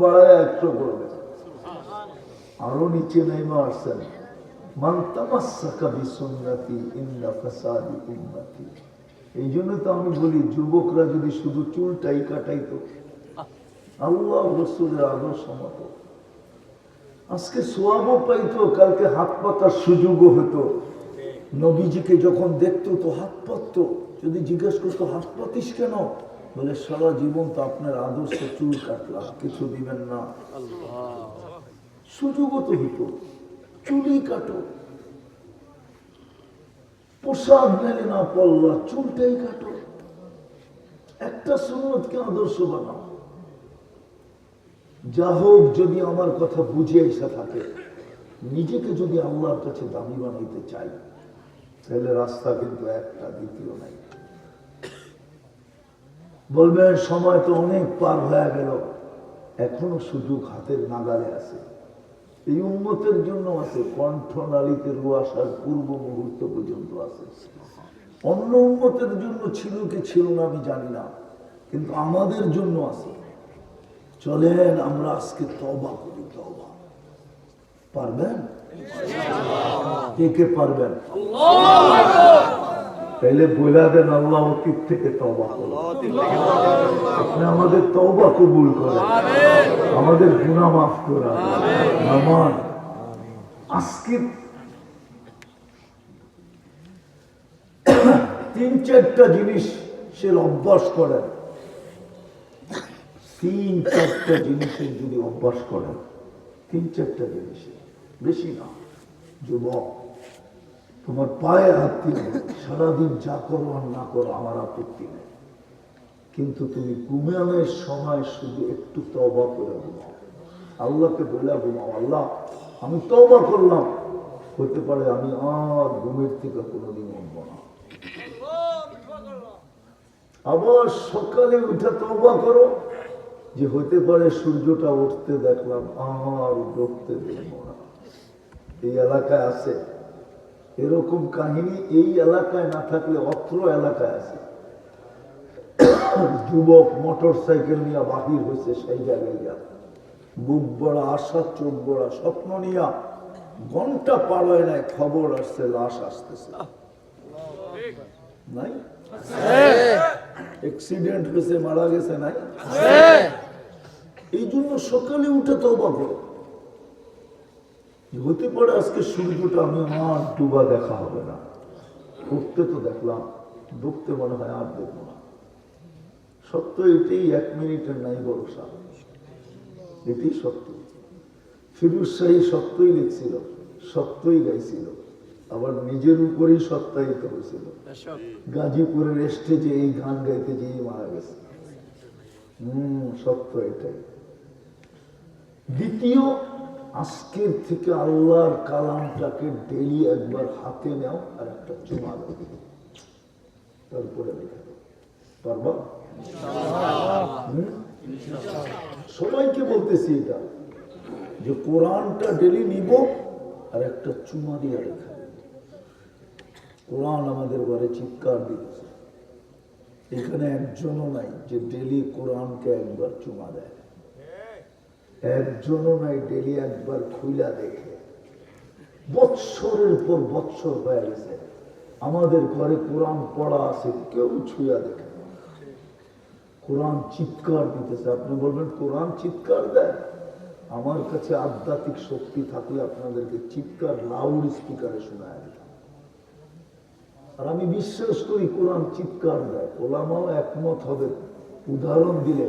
বাড়ায় একশো করবে। আরও নিচে নেমে আসছেন এই জন্য তো আমি বলি, যুবকরা যদি শুধু চুলটাই কাটাইতো, আল্লাহ রসুলের আদর্শ মতো। আজকে সোয়াবও পাইতো, কালকে হাত পাতার সুযোগও হতো। নবীজিকে যখন দেখতো, তো হাত পাততো। যদি জিজ্ঞেস করতো, হাত পাতিস কেন? বলে, সারা জীবন তো আপনার আদর্শ চুল কাটলাম, কিছু দিবেন না। সুযোগও তো হতো চুলই কাটো। পোশাক মেলে না পড়লা চুলটাই কাটো। একটা সুন্নতকে আদর্শ বানাও। যা হোক যদি আমার কথা বুঝে এসে থাকে, নিজেকে যদি আল্লাহর কাছে দামি বানাইতে চাই, তাহলে রাস্তা কিন্তু একটা, দ্বিতীয় নাই। বলবেন সময় তো অনেক পার হয়ে গেল। এখনও সুযোগ হাতের নাগালে আছে। এই উন্মতের জন্য আছে, কণ্ঠনালীতে রু আসার পূর্ব মুহূর্ত পর্যন্ত আছে। অন্য উন্মতের জন্য ছিল কি ছিল না আমি জানি না, কিন্তু আমাদের জন্য আছে। চলেন, আমরা আজকে তবা করি তবা পারবেন? কে কে পারবেন? তাইলে বইলা দেন আল্লাহ অতীত থেকে তবা করো আপনি আমাদের তবা কবুল করেন। আমাদের গুণা মাফ করা আমার আজকে তিন চারটা জিনিস সে অভ্যাস করেন। তিন চারটা জিনিসের যদি অভ্যাস করেন, তিন চারটা জিনিসের বেশি না। যুবক। তোমার পায়ে হাত দিয়ে সারাদিন যা করো আর না করো আমার আপত্তি নেই। কিন্তু তুমি ঘুমানোর সময় শুধু একটু তবা করে ঘুমাও। আল্লাহকে বলে ঘুমাও, আল্লাহ, আমি তবা করলাম। হতে পারে আমি আর ঘুমের থেকে কোনোদিন উঠব না। আবার সকালে উঠে তবা করো, যে হতে পারে সূর্যটা উঠতে দেখলাম আর ডুবতে দেখব না। এই এলাকায় আছে এরকম কাহিনী এই এলাকায় না থাকলে অত্র এলাকায় আছে। যুবক মোটর সাইকেল নিয়ে বাহির হয়েছে সেই জায়গায়। বুক বড়া আশা চোখ বড়া স্বপ্ন নিয়া ঘণ্টা পার হয় নাই খবর আসছে লাশ আসতেছে। নাই? অ্যাক্সিডেন্ট হয়েছে মারা গেছে নাই? এই জন্য সকালে উঠে তো করো। হতে পারে আজকে সূর্যটা আমি আর ডুবা দেখা হবে না। উঠতে তো দেখলাম, ডুবতে মনে হয় আর দেখব না। সত্য এটাই, এক মিনিটের নাই ভরসা। এটাই সত্য। ফিরুজ শাহী সত্যই লিখছিল, সত্যই গাইছিল। আবার নিজের উপরেই সত্যায়িত হয়েছিল। গাজীপুরের স্টেজে এই গান গাইতে যেয়ে মারা গেছে। হম, সত্য এটাই। দ্বিতীয় আজকের থেকে আল্লাহর কালামটাকে ডেলি একবার হাতে নাও আর একটা চুমা দাও তারপরে লেখা পারবা? সবাইকে বলতেছি এটা, যে কোরআনটা ডেলি নিব আর একটা চুমা দিয়ে রেখা কোরআন আমাদের ঘরে চিৎকার দিচ্ছে। এখানে একজনও নাই যে ডেলি কোরআনকে একবার চুমা দেয়। একজনও নাই ডেলি একবার খুইলা দেখে। বৎসরের পর বৎসর হয়ে গেছে। আমাদের ঘরে কোরআন পড়া আছে, কেউ ছুঁয়া দেখে কোরআন চিৎকার দিতেছে। আপনি বলবেন, কোরআন চিৎকার দেয়? আমার কাছে আধ্যাত্মিক শক্তি থাকলে আপনাদেরকে চিৎকার লাউড স্পিকারে দিতাম আর আমি বিশ্বাস করি, কোরআন চিৎকার দেয়। ওলামাও একমত হবে। উদাহরণ দিলে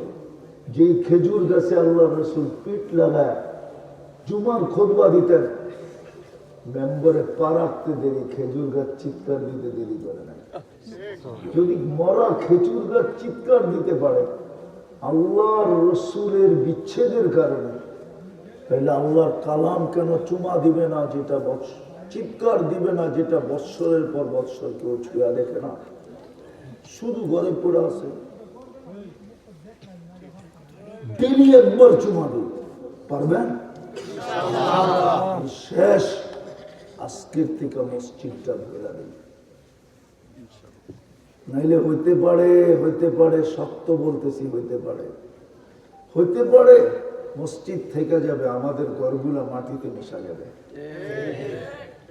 যে খেজুর গাছে আল্লাহ রসুল পিঠ লাগায়, জুমার খোদবা দিতেন, মেম্বারে পা রাখতে দেরি, খেজুর গাছ চিৎকার দিতে দেরি করে না যদি মরা খেজুর গাছ চিৎকার দিতে পারে, আল্লাহর রসুলের বিচ্ছেদের কারণে, তাহলে আল্লাহর কালাম কেন চুমা দিবে না যেটা চিৎকার দিবে না যেটা বৎসরের পর বৎসর কেউ ছুঁয়া দেখে না? শুধু ঘরে পড়ে আছে। দিন। পারবেন? শেষ। মসজিদটা নাইলে হইতে পারে হইতে পারে সত্য বলতেছি হইতে পারে। হইতে পারে, মসজিদ থেকে যাবে, আমাদের ঘরগুলা মাটিতে মিশা যাবে।